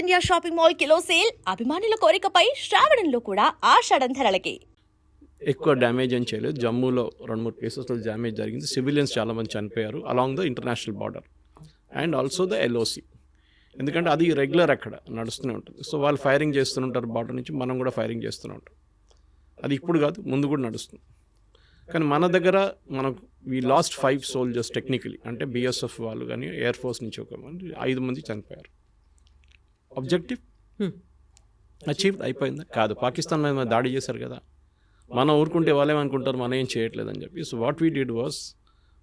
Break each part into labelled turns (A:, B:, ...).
A: India shopping mall kilo sale అభిమానుల కోరికపై శ్రావణంలో కూడా ఆషాఢం ధరలకి
B: ఎక్కువ డ్యామేజ్ ఏం చేయలేదు. జమ్మూలో రెండు మూడు కేసెస్లో డ్యామేజ్ జరిగింది. సివిలియన్స్ చాలామంది చనిపోయారు along the international border and also the LOC. ఎందుకంటే అది రెగ్యులర్ అక్కడ నడుస్తూనే ఉంటుంది. సో వాళ్ళు ఫైరింగ్ చేస్తుంటారు బార్డర్ నుంచి. మనం కూడా ఫైరింగ్ చేస్తూనే ఉంటాం. అది ఇప్పుడు కాదు ముందు కూడా నడుస్తుంది. కానీ మన దగ్గర మనకు we lost five soldiers technically అంటే బిఎస్ఎఫ్ వాళ్ళు కానీ ఎయిర్ ఫోర్స్ నుంచి ఒక మంది ఐదు మంది చనిపోయారు. ఆబ్జెక్టివ్ అచీవ్ అయిపోయిందా. కాదు పాకిస్తాన్ మీద దాడి చేశారు కదా. మనం ఊరుకుంటే వాళ్ళేమనుకుంటారు మనం ఏం చేయట్లేదని చెప్పి. So what we did was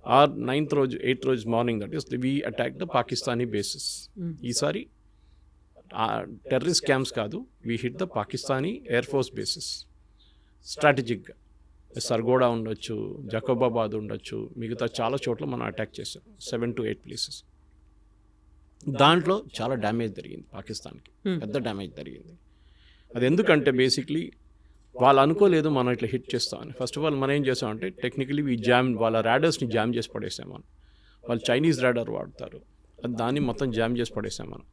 B: are ninth రోజు ఎయిత్ రోజు morning that is we attack the Pakistani bases ఈసారి టెర్రరిస్ట్ క్యాంప్స్ కాదు we hit the Pakistani air force bases స్ట్రాటజిక్గా Sargodha ఉండొచ్చు జకోబాబాద్ ఉండొచ్చు మిగతా చాలా చోట్ల మనం అటాక్ చేసాం సెవెన్ టు ఎయిట్ ప్లేసెస్ దాంట్లో చాలా డ్యామేజ్ జరిగింది పాకిస్తాన్కి. పెద్ద డ్యామేజ్ జరిగింది. అది ఎందుకంటే బేసిక్లీ వాళ్ళు అనుకోలేదు మనం ఇట్లా హిట్ చేస్తామని. ఫస్ట్ ఆఫ్ ఆల్ మనం ఏం చేసామంటే టెక్నికలీ ఈ జామ్ వాళ్ళ ర్యాడర్స్ని జామ్ చేసి పడేసాం మనం వాళ్ళు చైనీస్ ర్యాడర్ వాడతారు. అది దాన్ని మొత్తం జామ్ చేసి పడేసాం మనం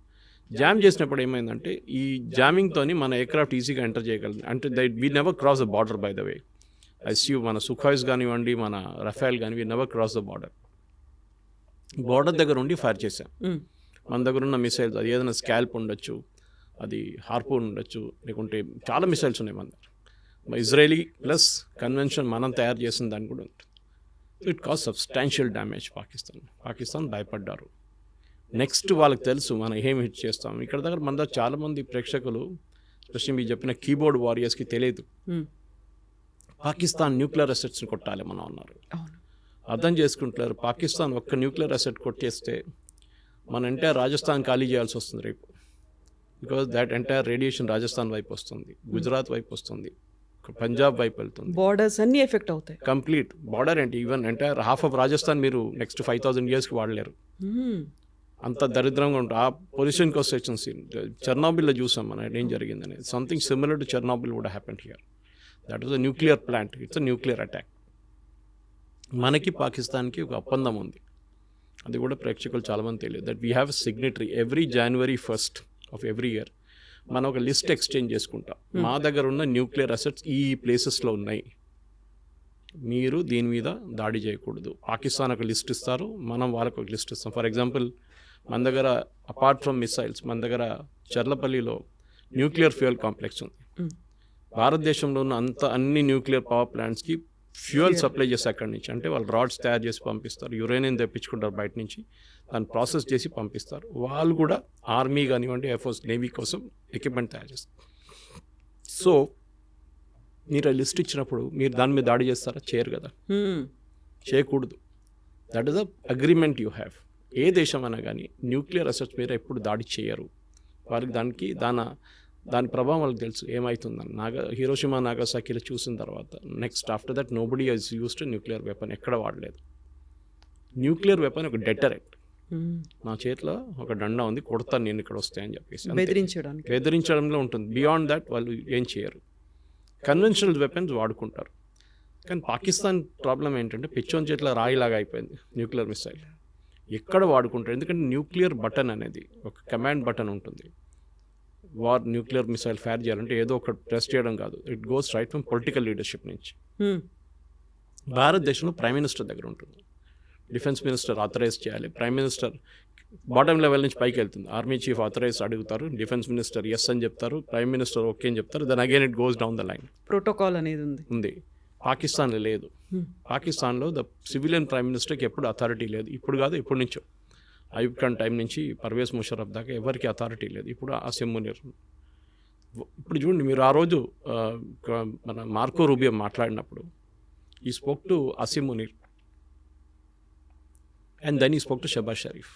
B: జామ్ చేసినప్పుడు ఏమైందంటే ఈ జామింగ్తోని మన ఎయిర్క్రాఫ్ట్ ఈజీగా ఎంటర్ చేయగలదు అంటే they we never cross the border by the way ICU మన సుఖాయిస్ కానివ్వండి మన రఫేల్ కానీ we never cross the border border దగ్గర ఉండి ఫైర్ చేసాం మన దగ్గర ఉన్న మిసైల్స్ అది ఏదైనా స్కాల్ప్ ఉండొచ్చు అది హార్పూన్ ఉండొచ్చు లేకుంటే చాలా మిసైల్స్ ఉన్నాయి మన దగ్గర. ఇజ్రాయలీ ప్లస్ కన్వెన్షన్ మనం తయారు చేసిన దాన్ని కూడా ఉంటుంది. It cause substantial damage Pakistan Pakistan భయపడ్డారు. నెక్స్ట్ వాళ్ళకి తెలుసు మనం ఏం హిట్ చేస్తాం. ఇక్కడ దగ్గర మన దగ్గర చాలామంది ప్రేక్షకులు స్పెషల్లీ మీరు చెప్పిన కీబోర్డ్ వారియర్స్కి తెలియదు పాకిస్తాన్ న్యూక్లియర్ అసెట్స్ని కొట్టాలి మనం అన్నారు. అర్థం చేసుకుంటారు పాకిస్తాన్ ఒక్క న్యూక్లియర్ అసెట్ కొట్టేస్తే మన ఎంటైర్ రాజస్థాన్ ఖాళీ చేయాల్సి వస్తుంది రేపు. Because that entire radiation Rajasthan వైపు వస్తుంది. గుజరాత్ వైపు వస్తుంది. పంజాబ్ వైపు వెళ్తుంది.
C: బార్డర్స్ అన్ని ఎఫెక్ట్ అవుతాయి.
B: కంప్లీట్ బార్డర్ ఏంటి? Even entire half of Rajasthan మీరు నెక్స్ట్ ఫైవ్ థౌసండ్ ఇయర్స్కి వాడలేరు.
C: మ్మ్.
B: అంత దరిద్రంగా ఉంటుంది ఆ పొజిషన్కి వస్తే చెర్నాబిల్లో చూసాం మనం ఏం జరిగిందని something similar to Chernobyl would happen here that is a nuclear plant it's a nuclear attack మనకి పాకిస్తాన్కి ఒక ఒప్పందం ఉంది. అది కూడా ప్రేక్షకులు చాలామంది తెలియదు. That we have signatory every January first of every year మనం ఒక లిస్ట్ ఎక్స్చేంజ్ చేసుకుంటాం. మా దగ్గర ఉన్న న్యూక్లియర్ అసెట్స్ ఈ ప్లేసెస్లో ఉన్నాయి. మీరు దీని మీద దాడి చేయకూడదు. పాకిస్తాన్ ఒక లిస్ట్ ఇస్తారు. మనం వాళ్ళకు ఒక లిస్ట్ ఇస్తాం. ఫర్ ఎగ్జాంపుల్ మన దగ్గర అపార్ట్ ఫ్రమ్ మిసైల్స్ మన దగ్గర చర్లపల్లిలో న్యూక్లియర్ ఫ్యూయల్ కాంప్లెక్స్ ఉంది.
C: Mm.
B: భారతదేశంలో ఉన్న అంత అన్ని న్యూక్లియర్ పవర్ ప్లాంట్స్కి ఫ్యూయల్ సప్లై చేసి అక్కడి నుంచి. అంటే వాళ్ళు రాడ్స్ తయారు చేసి పంపిస్తారు యురేనియం తెప్పించుకుంటారు బయట నుంచి. దాన్ని ప్రాసెస్ చేసి పంపిస్తారు. వాళ్ళు కూడా ఆర్మీ కానివ్వండి ఎయిర్ఫోర్స్ నేవీ కోసం ఎక్విప్మెంట్ తయారు చేస్తారు. సో మీరు ఆ లిస్ట్ ఇచ్చినప్పుడు మీరు దాని మీద దాడి చేస్తారా? చేయరు కదా. చేయకూడదు. That is the agreement you have ఏ దేశం అయినా కానీ న్యూక్లియర్ అసెట్స్ మీద ఎప్పుడు దాడి చేయరు. వారికి దానికి దాని దాని ప్రభావం వాళ్ళకి తెలుసు. ఏమవుతుందని నాగా హీరోషిమా నాగాసాకిలో చూసిన తర్వాత next after that nobody has used nuclear weapon ఎక్కడ వాడలేదు. న్యూక్లియర్ వెపన్ ఒక డెటరెంట్
C: మ్మ్.
B: నా చేతిలో ఒక డండా ఉంది కొడతాను నేను ఇక్కడ వస్తాయని చెప్పేసి.
C: బెదిరించడానికి.
B: బెదిరించడంలో ఉంటుంది. బియాండ్ దట్ వాళ్ళు ఏం చేయరు. కన్వెన్షనల్ వెపన్స్ వాడుకుంటారు. కానీ పాకిస్తాన్ ప్రాబ్లం ఏంటంటే పిచ్చోన్ చేతిలో రాయిలాగా అయిపోయింది న్యూక్లియర్ మిసైల్ ఎక్కడ వాడుకుంటారు? ఎందుకంటే న్యూక్లియర్ బటన్ అనేది ఒక కమాండ్ బటన్ ఉంటుంది. వార్ న్యూక్లియర్ మిసైల్ ఫైర్ చేయాలంటే ఏదో ఒక ప్రెస్ చేయడం కాదు. It goes right from political leadership నుంచి. భారతదేశంలో ప్రైమ్ మినిస్టర్ దగ్గర ఉంటుంది. డిఫెన్స్ మినిస్టర్ ఆథరైజ్ చేయాలి. ప్రైమ్ మినిస్టర్ బాటమ్ లెవెల్ నుంచి పైకి వెళ్తుంది. ఆర్మీ చీఫ్ ఆథరైజ్ అడుగుతారు. డిఫెన్స్ మినిస్టర్ ఎస్ అని చెప్తారు. ప్రైమ్ మినిస్టర్ ఓకే అని చెప్తారు. Then again it goes down the line
C: protocol అనేది ఉంది.
B: ఉంది. పాకిస్తాన్లో లేదు. పాకిస్తాన్లో ద సివిలియన్ ప్రైమ్ మినిస్టర్కి ఎప్పుడు అథారిటీ లేదు. ఇప్పుడు కాదు ఎప్పటి నుంచో. అయూబ్ ఖాన్ టైం నుంచి పర్వేజ్ ముషరఫ్ దాకా ఎవరికి అథారిటీ లేదు. ఇప్పుడు ఆ సెమ్మునిర్ ఇప్పుడు చూడండి మీరు ఆ రోజు మన మార్కో రూబియో మాట్లాడినప్పుడు he spoke to Asim Munir and then he spoke to Shahbaz Sharif.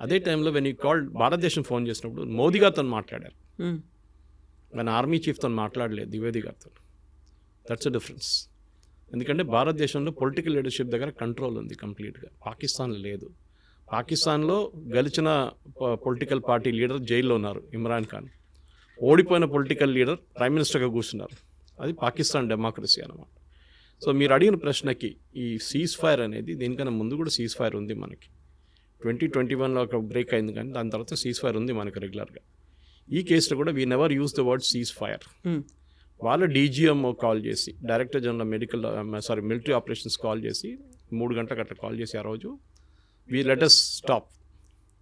B: అదే టైంలో వెన్ ఈ కాల్డ్ భారతదేశం ఫోన్ చేసినప్పుడు మోదీ గారితో మాట్లాడారు.
C: మ్మ్.
B: మన ఆర్మీ చీఫ్తో మాట్లాడలేదు ద్వివేది గారితో. దట్స్ అ డిఫరెన్స్ ఎందుకంటే భారతదేశంలో పొలిటికల్ లీడర్షిప్ దగ్గర కంట్రోల్ ఉంది కంప్లీట్గా. పాకిస్తాన్లో లేదు. పాకిస్తాన్లో గెలిచిన పొలిటికల్ పార్టీ లీడర్ జైల్లో ఉన్నారు ఇమ్రాన్ ఖాన్. ఓడిపోయిన పొలిటికల్ లీడర్ ప్రైమ్ మినిస్టర్గా కూర్చున్నారు. అది పాకిస్తాన్ డెమోక్రసీ అనమాట సో మీరు అడిగిన ప్రశ్నకి ఈ సీజ్ ఫైర్ అనేది దీనికన్నా ముందు కూడా సీజ్ ఫైర్ ఉంది మనకి. ట్వంటీ ట్వంటీ వన్లో ఒక బ్రేక్ అయింది కానీ దాని తర్వాత సీజ్ ఫైర్ ఉంది మనకి రెగ్యులర్గా ఈ కేసులో కూడా we never use the word ceasefire. వాళ్ళ డీజీఎంఓ కాల్ చేసి director general medical sorry military operations call చేసి మూడు గంటలకు అట్లా కాల్ చేసి ఆ రోజు we let's stop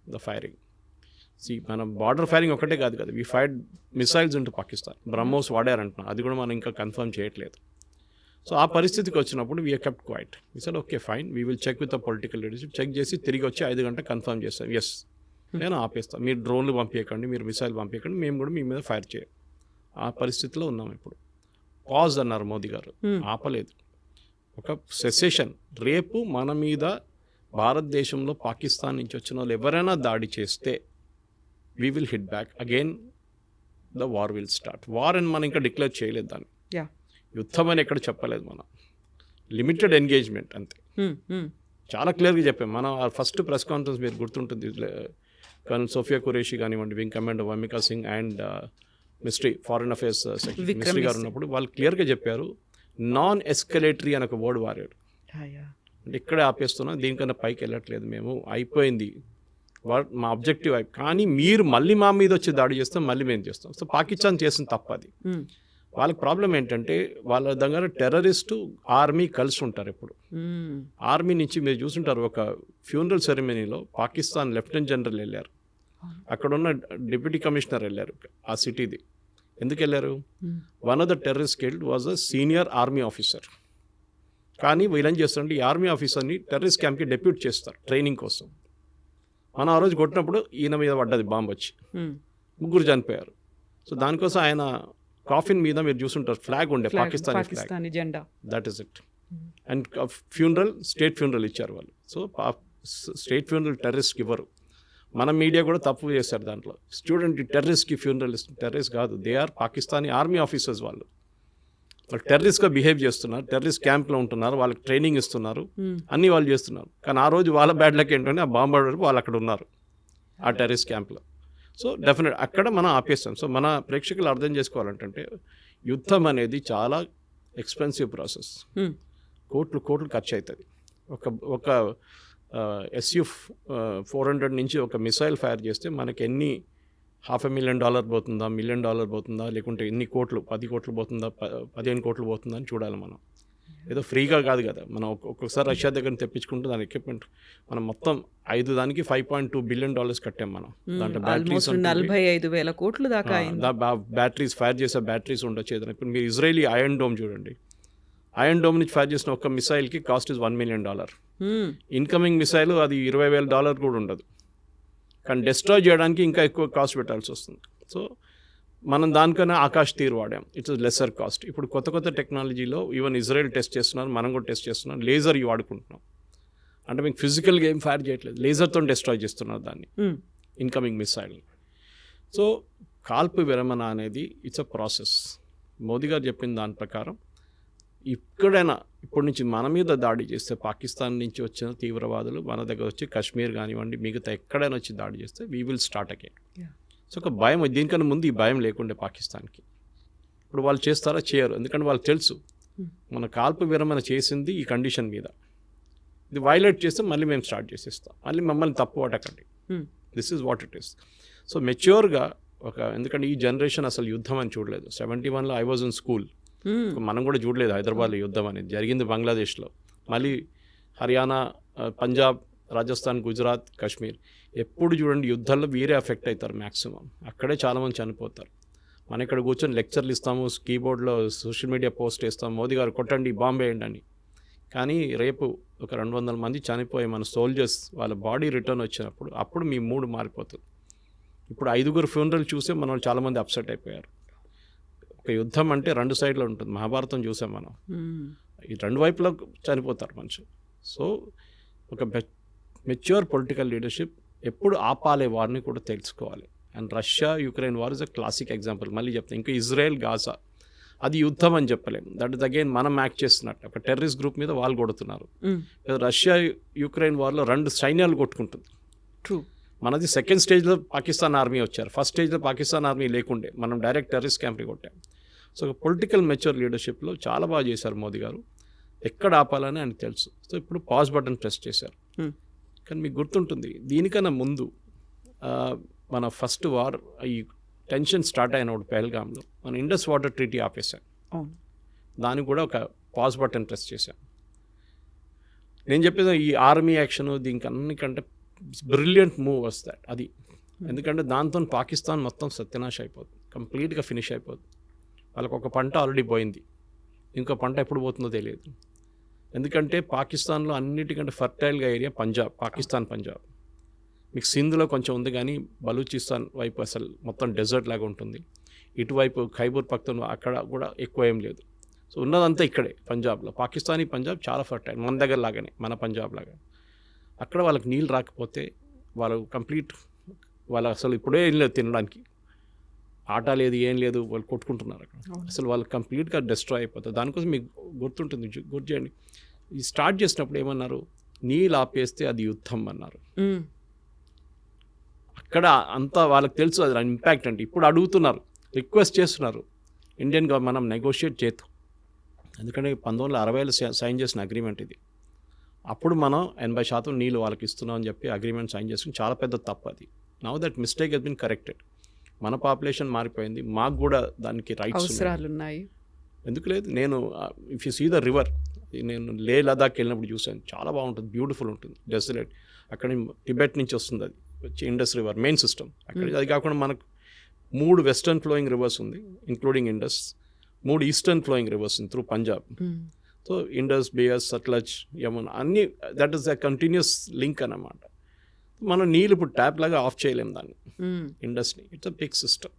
B: the firing C మనం బార్డర్ ఫైరింగ్ ఒకటే కాదు కదా. We fire missiles into Pakistan Brahmos వాడారంటున్నాం. అది కూడా మనం ఇంకా కన్ఫర్మ్ చేయట్లేదు. సో ఆ పరిస్థితికి వచ్చినప్పుడు వీ కెప్ట్ క్వైట్ ఈ sir okay fine we will check with the political leadership check చేసి తిరిగి వచ్చి ఐదు గంటలు కన్ఫర్మ్ చేస్తాం. ఎస్ నేను ఆపేస్తాను మీరు డ్రోన్లు పంపించకండి మీరు మిసైల్ పంపించకండి మేము కూడా మీ మీద ఫైర్ చేయం. ఆ పరిస్థితిలో ఉన్నాం ఇప్పుడు. పాజ్ అన్నారు మోదీ గారు.
C: Hmm.
B: ఆపలేదు. ఒక సెసేషన్ రేపు మన మీద భారతదేశంలో పాకిస్తాన్ నుంచి వచ్చిన వాళ్ళు ఎవరైనా దాడి చేస్తే we will hit back again the war will start war అని మనం ఇంకా డిక్లేర్ చేయలేదు దాన్ని. యుద్ధం అని ఎక్కడ చెప్పలేదు మనం. లిమిటెడ్ ఎంగేజ్మెంట్ అంతే. చాలా క్లియర్గా చెప్పాం. మనం ఆ ఫస్ట్ ప్రెస్ కాన్ఫరెన్స్ మీరు గుర్తుంటుంది కర్నల్ సోఫియా కురేషి కానివ్వండి wing commander Vyomika Singh and Misri foreign affairs Misri గారు. ఉన్నప్పుడు వాళ్ళు క్లియర్గా చెప్పారు నాన్ ఎస్కలేటరీ అని ఒక వర్డ్. వాడారు అంటే ఇక్కడే ఆపేస్తున్నాం దీనికన్నా పైకి వెళ్ళట్లేదు మేము. అయిపోయింది. మా ఆబ్జెక్టివ్ అయి కానీ మీరు మళ్ళీ మా మీద వచ్చి దాడి చేస్తాం మళ్ళీ మేము చేస్తాం. సో పాకిస్తాన్ చేసిన తప్పది వాళ్ళకి ప్రాబ్లం ఏంటంటే వాళ్ళ దగ్గర టెర్రరిస్టు ఆర్మీ కలిసి ఉంటారు ఎప్పుడు. ఆర్మీ నుంచి మీరు చూసుంటారు ఒక ఫ్యూనరల్ సెరమనీలో పాకిస్తాన్ లెఫ్టినెంట్ జనరల్ వెళ్ళారు. అక్కడ ఉన్న డిప్యూటీ కమిషనర్ వెళ్ళారు ఆ సిటీది. ఎందుకు వెళ్ళారు? One of the terrorist killed was a senior army officer. కానీ వీళ్ళేం చేస్తారంటే ఈ ఆర్మీ ఆఫీసర్ని టెర్రరిస్ట్ క్యాంప్కి డెప్యూట్ చేస్తారు ట్రైనింగ్ కోసం. మనం ఆ రోజు కొట్టినప్పుడు ఈయన మీద పడ్డది బాంబు వచ్చి. ముగ్గురు చనిపోయారు. సో దానికోసం ఆయన కాఫిన్ మీద మీరు చూసుంటారు ఫ్లాగ్ ఉండే
C: పాకిస్తానీ జెండా.
B: That is it and funeral state funeral ఇచ్చారు వాళ్ళు. సో స్టేట్ ఫ్యూనరల్ టెర్రరిస్ట్కి ఇవ్వరు. మన మీడియా కూడా తప్పు చేశారు దాంట్లో. స్టూడెంట్ టెర్రరిస్ట్కి ఫ్యూనరల్ టెర్రరిస్ట్ కాదు. They are Pakistani army officers వాళ్ళు. వాళ్ళు టెర్రరిస్ట్గా బిహేవ్ చేస్తున్నారు టెర్రరిస్ట్ క్యాంప్లో ఉంటున్నారు వాళ్ళకి ట్రైనింగ్ ఇస్తున్నారు అన్నీ వాళ్ళు చేస్తున్నారు. కానీ ఆ రోజు వాళ్ళ బ్యాడ్ లక్ ఏంటంటే ఆ బాంబ్ వరకు వాళ్ళు అక్కడ ఉన్నారు ఆ టెర్రరిస్ట్ క్యాంప్లో. సో డెఫినెట్ అక్కడ మనం ఆపేస్తాం. సో మన ప్రేక్షకులు అర్థం చేసుకోవాలంటే యుద్ధం అనేది చాలా ఎక్స్పెన్సివ్ ప్రాసెస్. కోట్లు కోట్లు ఖర్చు అవుతుంది ఒక ఒక ఎస్యు ఫోర్ హండ్రెడ్ నుంచి ఒక మిసైల్ ఫైర్ చేస్తే మనకి ఎన్ని హాఫ్ ఎ మిలియన్ డాలర్ పోతుందా మిలియన్ డాలర్ పోతుందా లేకుంటే ఎన్ని కోట్లు పది కోట్లు పోతుందా పదిహేను కోట్లు పోతుందా అని చూడాలి మనం. ఏదో ఫ్రీగా కాదు కదా. మనం ఒక్- ఒక్కొక్కసారి రష్యా దగ్గర తెప్పించుకుంటే దాని ఎక్విప్మెంట్ మనం మొత్తం ఐదు దానికి five point two billion dollars కట్టాం మనం. దాంట్లో బ్యాటరీస్
C: నలభై ఐదు వేల కోట్లు దాకా
B: బ్యాటరీస్ ఫైర్ చేసే బ్యాటరీస్ ఉండొచ్చు ఏదైనా. ఇప్పుడు మీరు ఇజ్రాయలీ ఐరన్ డోమ్ చూడండి. ఐరన్ డోమ్ నుంచి ఫైర్ చేసిన ఒక మిసైల్కి cost is one million dollar. Incoming missile అది ఇరవై వేల డాలర్ కూడా ఉండదు. కానీ డిస్ట్రాయ్ చేయడానికి ఇంకా ఎక్కువ కాస్ట్ పెట్టాల్సి వస్తుంది. సో మనం దానికన్నా ఆకాశ్ తీరు వాడాం. ఇట్స్ లెసర్ కాస్ట్ ఇప్పుడు కొత్త కొత్త టెక్నాలజీలో ఈవెన్ ఇజ్రాయెల్ టెస్ట్ చేస్తున్నారు మనం కూడా టెస్ట్ చేస్తున్నాం లేజర్ వాడుకుంటున్నాం. అంటే మీకు ఫిజికల్గా ఏం ఫైర్ చేయట్లేదు. లేజర్తో డిస్ట్రాయ్ చేస్తున్నారు దాన్ని. ఇన్కమింగ్ మిసైల్ సో కాల్పు విరమణ అనేది ఇట్స్ అ ప్రాసెస్ మోదీ గారు చెప్పిన దాని ప్రకారం ఇక్కడైనా ఇప్పటి నుంచి మన మీద దాడి చేస్తే పాకిస్తాన్ నుంచి వచ్చిన తీవ్రవాదులు మన దగ్గర వచ్చి కాశ్మీర్ కానివ్వండి మిగతా ఎక్కడైనా వచ్చి దాడి చేస్తే we will start again. So ఒక భయం దీనికన్నా ముందు ఈ భయం లేకుండే పాకిస్తాన్కి. ఇప్పుడు వాళ్ళు చేస్తారా? చేయరు. ఎందుకంటే వాళ్ళకి తెలుసు
C: Hmm.
B: మన కాల్పు విరమణ చేసింది ఈ కండిషన్ మీద. ఇది వైలేట్ చేస్తే మళ్ళీ మేము స్టార్ట్ చేసేస్తాం. మళ్ళీ మమ్మల్ని తప్పు
C: మ్మ్.
B: This is what it is so మెచ్యూర్గా ఒక ఎందుకంటే ఈ జనరేషన్ అసలు యుద్ధం అని చూడలేదు. సెవెంటీ వన్లో ఐ వాజ్ ఇన్ స్కూల్. మనం కూడా చూడలేదు హైదరాబాద్లో యుద్ధం అనేది. జరిగింది బంగ్లాదేశ్లో. మళ్ళీ హర్యానా పంజాబ్ రాజస్థాన్ గుజరాత్ కాశ్మీర్. ఎప్పుడు చూడండి యుద్ధాల్లో వీరే ఎఫెక్ట్ అవుతారు మ్యాక్సిమం అక్కడే చాలామంది చనిపోతారు. మనం ఇక్కడ కూర్చొని లెక్చర్లు ఇస్తాము కీబోర్డ్లో సోషల్ మీడియా పోస్ట్ చేస్తాం మోదీ గారు కొట్టండి బాంబే వేయండి అని. కానీ రేపు ఒక రెండు వందల మంది చనిపోయే మన సోల్జర్స్ వాళ్ళ బాడీ రిటర్న్ వచ్చినప్పుడు అప్పుడు మీ మూడు మారిపోతుంది. ఇప్పుడు ఐదుగురు ఫ్యూనరల్ చూసే మనం చాలామంది అప్సెట్ అయిపోయారు. ఒక యుద్ధం అంటే రెండు సైడ్లో ఉంటుంది. మహాభారతం చూసాం మనం. ఈ రెండు వైపులా చనిపోతారు మనుషులు. సో ఒక మెచ్యూర్ పొలిటికల్ లీడర్షిప్ ఎప్పుడు ఆపాలే వారిని కూడా తెలుసుకోవాలి. And Russia Ukraine war is a classic example. మళ్ళీ చెప్తాను ఇంకా ఇజ్రాయెల్ గాజా. అది యుద్ధం అని చెప్పలేము దట్ ఇస్ అగైన్ మనం యాక్ట్ చేస్తున్నట్టు. ఒక టెర్రరిస్ట్ గ్రూప్ మీద వాళ్ళు కొడుతున్నారు. రష్యా యుక్రెయిన్ వార్లో రెండు సైన్యాలు కొట్టుకుంటుంది.
C: ట్రూ.
B: మనది సెకండ్ స్టేజ్లో పాకిస్తాన్ ఆర్మీ వచ్చారు. ఫస్ట్ స్టేజ్లో పాకిస్తాన్ ఆర్మీ లేకుండే. మనం డైరెక్ట్ టెర్రరిస్ట్ క్యాంప్ని కొట్టాం. సో పొలిటికల్ మెచ్యూర్ లీడర్షిప్లో చాలా బాగా చేశారు మోదీ గారు. ఎక్కడ ఆపాలని ఆయనకు తెలుసు. సో ఇప్పుడు పాజ్ బటన్ ప్రెస్ చేశారు.
C: Hmm.
B: కానీ మీకు గుర్తుంటుంది దీనికన్నా ముందు మన ఫస్ట్ వార్ ఈ టెన్షన్ స్టార్ట్ అయినప్పుడు పెహల్గామ్లో మన ఇండస్ వాటర్ ట్రీటీ ఆపేశాం దానికి కూడా ఒక పాజ్ బటన్ ప్రెస్ చేశాం నేను చెప్పేది ఈ ఆర్మీ యాక్షన్ దీనికి అన్నికంటే బ్రిలియంట్ మూవ్ వస్తాయి అది. ఎందుకంటే దాంతో పాకిస్తాన్ మొత్తం సత్యనాశ అయిపోతుంది కంప్లీట్గా ఫినిష్ అయిపోతుంది వాళ్ళకొక ఒక పంట ఆల్రెడీ పోయింది. ఇంకో పంట ఎప్పుడు పోతుందో తెలియదు. ఎందుకంటే పాకిస్తాన్లో అన్నిటికంటే ఫర్టైల్గా ఏరియా పంజాబ్ పాకిస్తాన్ పంజాబ్. మీకు సింధ్లో కొంచెం ఉంది కానీ బలూచిస్తాన్ వైపు అసలు మొత్తం డెజర్ట్ లాగా ఉంటుంది. ఇటువైపు ఖైబూర్ పఖ్తూన్ అక్కడ కూడా ఎక్కువ ఏం లేదు. సో ఉన్నదంతా ఇక్కడే పంజాబ్లో. పాకిస్తానీ పంజాబ్ చాలా ఫర్టైల్ మన దగ్గర లాగానే మన పంజాబ్ లాగా. అక్కడ వాళ్ళకి నీళ్ళు రాకపోతే వాళ్ళు కంప్లీట్ వాళ్ళు అసలు ఇప్పుడే ఏం లేదు తినడానికి. ఆట లేదు ఏం లేదు వాళ్ళు కొట్టుకుంటున్నారు అక్కడ. అసలు వాళ్ళు కంప్లీట్గా డిస్ట్రాయ్ అయిపోతుంది దానికోసం మీకు గుర్తుంటుంది గుర్తు చేయండి. ఈ స్టార్ట్ చేసినప్పుడు ఏమన్నారు? నీళ్ళు ఆపేస్తే అది యుద్ధం అన్నారు. అక్కడ అంతా వాళ్ళకి తెలుసు అది ఇంపాక్ట్ అంటే ఇప్పుడు అడుగుతున్నారు రిక్వెస్ట్ చేస్తున్నారు. ఇండియన్ గవర్నమెంట్ మనం నెగోషియేట్ చేద్దాం. ఎందుకంటే పంతొమ్మిది వందల అరవైలో సైన్ చేసిన అగ్రిమెంట్ ఇది. అప్పుడు మనం ఎనభై శాతం నీళ్ళు వాళ్ళకి ఇస్తున్నాం అని చెప్పి అగ్రిమెంట్ సైన్ చేసుకుని చాలా పెద్ద తప్పు అది. Now that mistake has been corrected మన పాపులేషన్ మారిపోయింది. మాకు కూడా దానికి రైట్స్
C: అవసరాలు ఉన్నాయి
B: ఎందుకు లేదు? నేను if you see the river నేను లే లదాఖ్ వెళ్ళినప్పుడు చూశాను. చాలా బాగుంటుంది. బ్యూటిఫుల్ ఉంటుంది. డెసలేట్ అక్కడ టిబెట్ నుంచి వస్తుంది అది. వచ్చి ఇండస్ రివర్ మెయిన్ సిస్టమ్ అక్కడ అది కాకుండా మనకు మూడు వెస్టర్న్ ఫ్లోయింగ్ రివర్స్ ఉంది ఇంక్లూడింగ్ ఇండస్ మూడు ఈస్టర్న్ ఫ్లోయింగ్ రివర్స్ ఉంది త్రూ పంజాబ్. సో ఇండస్ బియస్ సట్లజ్ యమున అన్నీ that is the continuous link అన్నమాట. మనం నీళ్ళు ఇప్పుడు ట్యాప్ లాగా ఆఫ్ చేయలేం దాన్ని. Industry. It's a big system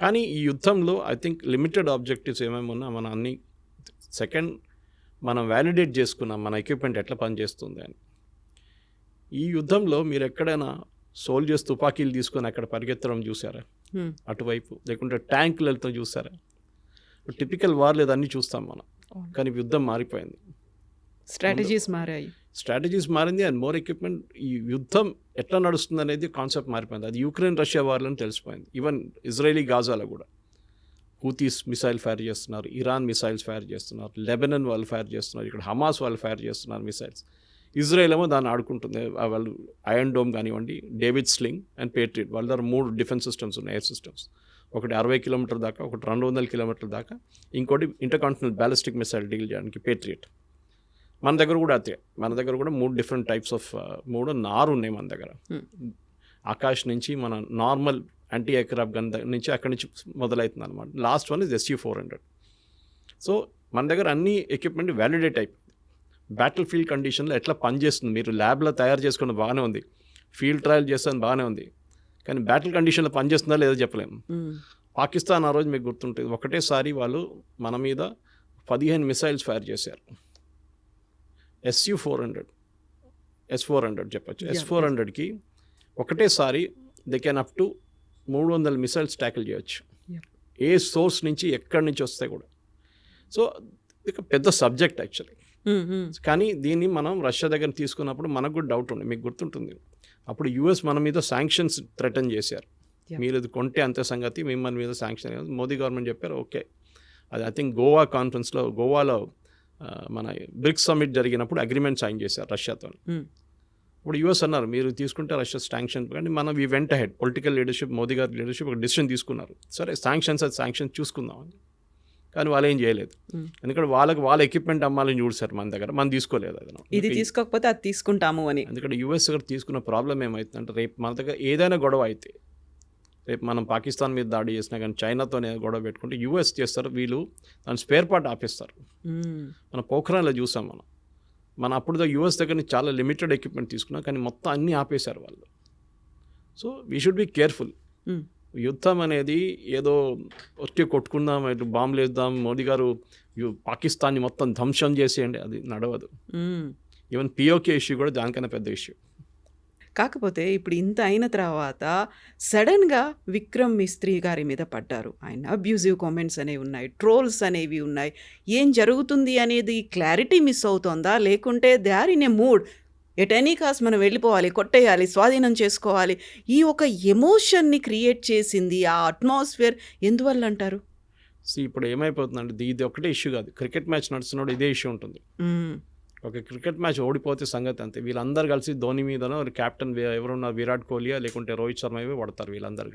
B: కానీ ఈ యుద్ధంలో ఐ థింక్ లిమిటెడ్ ఆబ్జెక్టివ్స్ ఏమేమి ఉన్నా మన అన్ని సెకండ్ మనం వ్యాలిడేట్ చేసుకున్నాం మన ఎక్విప్మెంట్ ఎట్లా పనిచేస్తుంది అని. ఈ యుద్ధంలో మీరు ఎక్కడైనా సోల్జర్స్ తుపాకీలు తీసుకొని అక్కడ పరిగెత్తడం చూసారా?
C: మ్మ్.
B: అటువైపు లేకుంటే ట్యాంకులతో చూసారా? టిపికల్ వార్ లేదన్నీ చూస్తాం మనం. కానీ యుద్ధం మారిపోయింది.
C: స్ట్రాటజీస్ మారాయి.
B: స్ట్రాటజీస్ మారింది అండ్ మోర్ ఎక్విప్మెంట్ ఈ యుద్ధం ఎట్లా నడుస్తుంది అనేది కాన్సెప్ట్ మారిపోయింది. అది యూక్రెయిన్ రష్యా వార్లను తెలిసిపోయింది. ఈవెన్ ఇజ్రాయలీ గాజాలో కూడా. హూతీస్ మిసైల్ ఫైర్ చేస్తున్నారు ఇరాన్ మిసైల్స్ ఫైర్ చేస్తున్నారు లెబనన్ వాళ్ళు ఫైర్ చేస్తున్నారు ఇక్కడ హమాస్ వాళ్ళు ఫైర్ చేస్తున్నారు మిసైల్స్ ఇజ్రాయెల్ ఏమో దాన్ని ఆడుకుంటుంది. వాళ్ళు ఐరన్ డోమ్ కానివ్వండి డేవిడ్ స్లింగ్ అండ్ పేట్రియట్ వాళ్ళ దగ్గర మూడు డిఫెన్స్ సిస్టమ్స్ ఉన్నాయి ఎయిర్ సిస్టమ్స్ ఒకటి అరవై కిలోమీటర్ దాకా ఒకటి రెండు వందల కిలోమీటర్ల దాకా. ఇంకోటి ఇంటర్కాంటినల్ బ్యాలిస్టిక్ మిసైల్ డీల్ చేయడానికి పేట్రియట్ మన దగ్గర కూడా అదే. మన దగ్గర కూడా మూడు డిఫరెంట్ టైప్స్ ఆఫ్ మూడు నారు ఉన్నాయి మన దగ్గర.
C: Hmm.
B: ఆకాష్ నుంచి మన నార్మల్ యాంటీ ఎయిర్క్రాఫ్ట్ గన్ దగ్గర నుంచి అక్కడి నుంచి మొదలవుతుంది అనమాట last one is SU four hundred so మన దగ్గర అన్ని ఎక్విప్మెంట్ వ్యాలిడేట్ అయిపోయింది బ్యాటిల్ ఫీల్డ్ కండిషన్లో ఎట్లా పనిచేస్తుంది? మీరు ల్యాబ్లో తయారు చేసుకున్న బాగానే ఉంది. ఫీల్డ్ ట్రయల్ చేస్తాను బాగానే ఉంది. కానీ బ్యాటిల్ కండిషన్లో పనిచేస్తుందా లేదో చెప్పలేము.
C: మ్మ్.
B: పాకిస్తాన్ ఆ రోజు మీకు గుర్తుంటుంది ఒకటేసారి వాళ్ళు మన మీద పదిహేను మిసైల్స్ ఫైర్ చేశారు. SU four hundred S four hundred చెప్పచ్చు ఎస్ ఫోర్. హండ్రెడ్కి ఒకటేసారి దే కెన్ అప్ టు మూడు వందల మిసైల్స్ ట్యాకిల్ చేయొచ్చు. ఏ సోర్స్ నుంచి ఎక్కడి నుంచి వస్తాయి కూడా సో ఇది పెద్ద సబ్జెక్ట్ యాక్చువల్లీ.
C: మ్మ్.
B: కానీ దీన్ని మనం రష్యా దగ్గర తీసుకున్నప్పుడు మనకు కూడా డౌట్ ఉంది మీకు గుర్తుంటుంది అప్పుడు యూఎస్ మన మీద శాంక్షన్స్ థ్రెటన్ చేశారు. మీరు ఇది కొంటే అంతే సంగతి మిమ్మల్ని మీద శాంక్షన్ మోదీ గవర్నమెంట్ చెప్పారు ఓకే అది ఐ థింక్ గోవా కాన్ఫరెన్స్లో గోవాలో మన బ్రిక్స్ సమ్మిట్ జరిగినప్పుడు అగ్రిమెంట్ సైన్ చేశారు రష్యాతో. ఇప్పుడు యూఎస్ అన్నారు మీరు తీసుకుంటే రష్యా శాంక్షన్ కానీ మనం ఈ వెంట హెడ్ పొలిటికల్ లీడర్షిప్ మోదీ గారి లీడర్షిప్ ఒక డిసిషన్ తీసుకున్నారు. సరే శాంక్షన్స్ అది శాంక్షన్స్ చూసుకుందాం అని. కానీ వాళ్ళు ఏం చేయలేదు. ఎందుకంటే వాళ్ళకి వాళ్ళ ఎక్విప్మెంట్ అమ్మాలని చూసారు మన దగ్గర. మనం తీసుకోలేదు అది.
C: ఇది తీసుకోకపోతే అది తీసుకుంటాము అని.
B: ఎందుకంటే యూఎస్ దగ్గర తీసుకున్న ప్రాబ్లం ఏమవుతుందంటే రేపు మన దగ్గర ఏదైనా గొడవ అయితే రేపు మనం పాకిస్తాన్ మీద దాడి చేసినా కానీ చైనాతోనే గొడవ పెట్టుకుంటే యూఎస్ చేస్తారు వీళ్ళు దాని స్పేర్ పార్ట్ ఆపేస్తారు. మన పోఖరాన్లో చూసాం మనం మన అప్పుడు యూఎస్ దగ్గర నుంచి చాలా లిమిటెడ్ ఎక్విప్మెంట్ తీసుకున్నాం కానీ మొత్తం అన్నీ ఆపేశారు వాళ్ళు so we should be careful. యుద్ధం అనేది ఏదో వచ్చి కొట్టుకుందాం ఇటు బాంబులు వేద్దాం మోదీ గారు పాకిస్తాన్ని మొత్తం ధ్వంసం చేసేయండి అది నడవదు. ఈవెన్ పిఓకే ఇష్యూ కూడా దానికన్నా పెద్ద ఇష్యూ
C: కాకపోతే ఇప్పుడు ఇంత అయిన తర్వాత సడన్గా విక్రమ్ మిస్త్రీ గారి మీద పడ్డారు. ఆయన అబ్యూజివ్ కామెంట్స్ అనేవి ఉన్నాయి ట్రోల్స్ అనేవి ఉన్నాయి. ఏం జరుగుతుంది అనేది క్లారిటీ మిస్ అవుతోందా? లేకుంటే they are in a mood at any cost మనం వెళ్ళిపోవాలి కొట్టేయాలి స్వాధీనం చేసుకోవాలి. ఈ ఒక ఎమోషన్ని క్రియేట్ చేసింది ఆ అట్మాస్ఫియర్ ఎందువల్ల అంటారు?
B: సో ఇప్పుడు ఏమైపోతుందంటే ఇది- ఒకటే ఇష్యూ కాదు. క్రికెట్ మ్యాచ్ నడుస్తున్నప్పుడు ఇదే ఇష్యూ ఉంటుంది. ఒక క్రికెట్ మ్యాచ్ ఓడిపోతే సంగతి అంతే. వీళ్ళందరూ కలిసి ధోని మీదనో కెప్టెన్ ఎవరున్నారు విరాట్ కోహ్లీయా లేకుంటే రోహిత్ శర్మ ఇవే పడతారు వీళ్ళందరూ